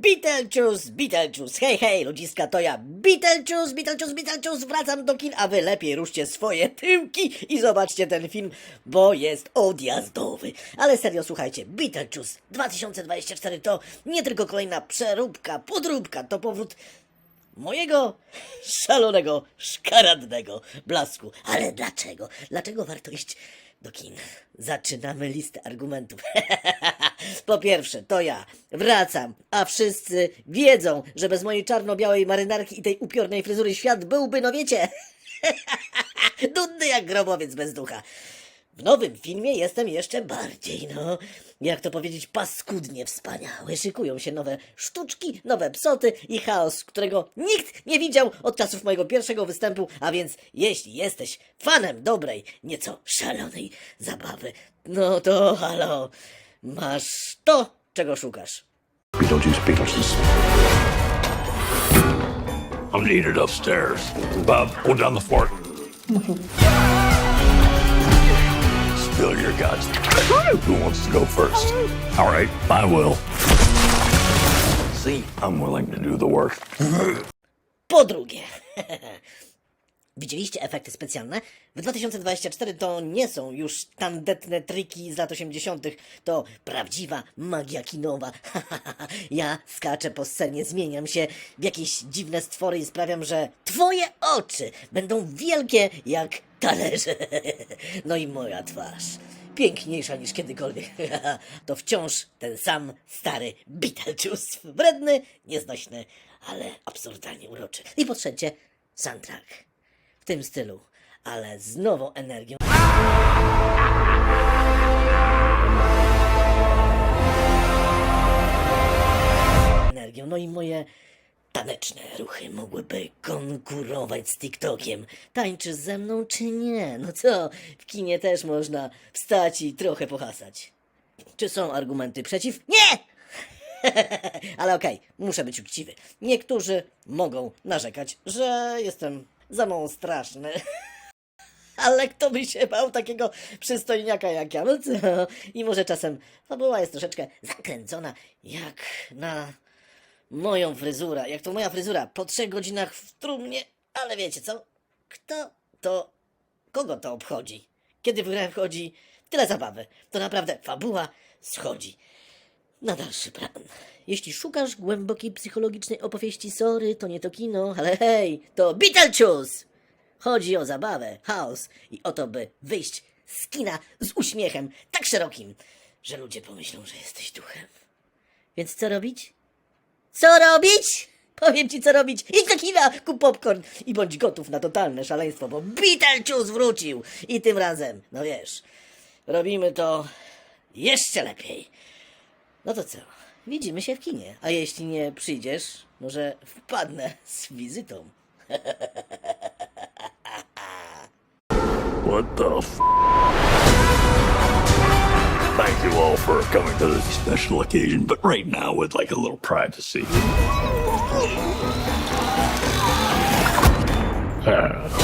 Beetlejuice, Beetlejuice, hej, hej, ludziska, to ja, Beetlejuice, Beetlejuice, Beetlejuice, wracam do kin, a wy lepiej ruszcie swoje tyłki i zobaczcie ten film, bo jest odjazdowy. Ale serio, słuchajcie, Beetlejuice 2024 to nie tylko kolejna przeróbka, podróbka, to powrót mojego szalonego, szkaradnego blasku. Ale dlaczego? Dlaczego warto iść do kin? Zaczynamy listę argumentów. po pierwsze, to ja wracam, a wszyscy wiedzą, że bez mojej czarno-białej marynarki i tej upiornej fryzury świat byłby, no wiecie, nudny jak grobowiec bez ducha. W nowym filmie jestem jeszcze bardziej, no, jak to powiedzieć, paskudnie wspaniały. Szykują się nowe sztuczki, nowe psoty i chaos, którego nikt nie widział od czasów mojego pierwszego występu, a więc jeśli jesteś fanem dobrej, nieco szalonej zabawy, no to halo, masz to, czego szukasz. Beetlejuice, Beetlejuice. I'm needed upstairs. Bob, hold down the fort. Spill your guts. Who wants to go first? All right, I will. See, I'm willing to do the work. Po drugie, widzieliście efekty specjalne? W 2024 to nie są już tandetne triki z lat 80., to prawdziwa magia kinowa. ja skaczę po scenie, zmieniam się w jakieś dziwne stwory i sprawiam, że twoje oczy będą wielkie jak talerze. no i moja twarz. Piękniejsza niż kiedykolwiek. to wciąż ten sam stary Beetlejuice. Wredny, nieznośny, ale absurdalnie uroczy. I po trzecie, soundtrack. W tym stylu, ale z nową energią. Energią. No i moje taneczne ruchy mogłyby konkurować z TikTokiem. Tańczysz ze mną czy nie? No co, w kinie też można wstać i trochę pohasać. Czy są argumenty przeciw? Nie! Ale okej, muszę być uczciwy. Niektórzy mogą narzekać, że jestem za mało straszny. Ale kto by się bał takiego przystojniaka jak ja? No co? I może czasem fabuła jest troszeczkę zakręcona, jak na moją fryzurę. Jak to moja fryzura po trzech godzinach w trumnie. Ale wiecie co? Kto to... Kogo to obchodzi? Kiedy w grę wchodzi tyle zabawy, to naprawdę fabuła schodzi na dalszy plan. Jeśli szukasz głębokiej psychologicznej opowieści, sorry, to nie to kino, ale hej, to Beetlejuice! Chodzi o zabawę, chaos i o to, by wyjść z kina z uśmiechem tak szerokim, że ludzie pomyślą, że jesteś duchem. Więc co robić? Co robić? Powiem ci, co robić. Idź do kina, kup popcorn i bądź gotów na totalne szaleństwo, bo Beetlejuice wrócił. I tym razem, no wiesz, robimy to jeszcze lepiej. No to co? Widzimy się w kinie. A jeśli nie przyjdziesz, może wpadnę z wizytą. What the f? Thank you all for coming to this special occasion, but right now we'd like a little privacy. Ah.